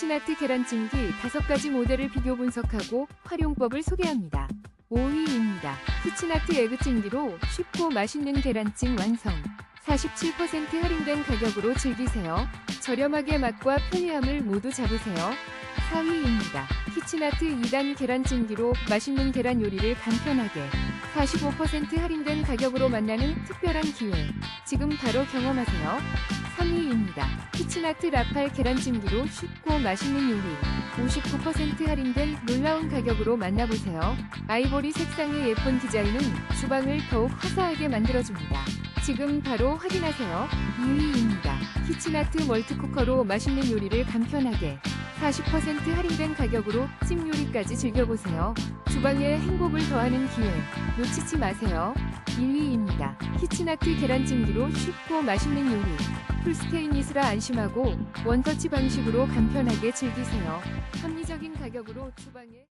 키치나트 계란찜기 5가지 모델을 비교 분석하고 활용법을 소개합니다. 5위입니다. 키치나트 에그찜기로 쉽고 맛있는 계란찜 완성. 47% 할인된 가격으로 즐기세요. 저렴하게 맛과 편리함을 모두 잡으세요. 4위입니다. 키치나트 2단 계란찜기로 맛있는 계란 요리를 간편하게 45% 할인된 가격으로 만나는 특별한 기회. 지금 바로 경험하세요. 3위입니다. 키치나트 라팔 계란찜기로 쉽고 맛있는 요리. 59% 할인된 놀라운 가격으로 만나보세요. 아이보리 색상의 예쁜 디자인은 주방을 더욱 화사하게 만들어줍니다. 지금 바로 확인하세요. 2위입니다. 키치나트 멀티쿠커로 맛있는 요리를 간편하게 40% 할인된 가격으로 찜 요리까지 즐겨보세요. 주방에 행복을 더하는 기회 놓치지 마세요. 1위입니다. 키치나트 계란찜기로 쉽고 맛있는 요리. 풀스테인리스라 안심하고 원터치 방식으로 간편하게 즐기세요. 합리적인 가격으로 주방에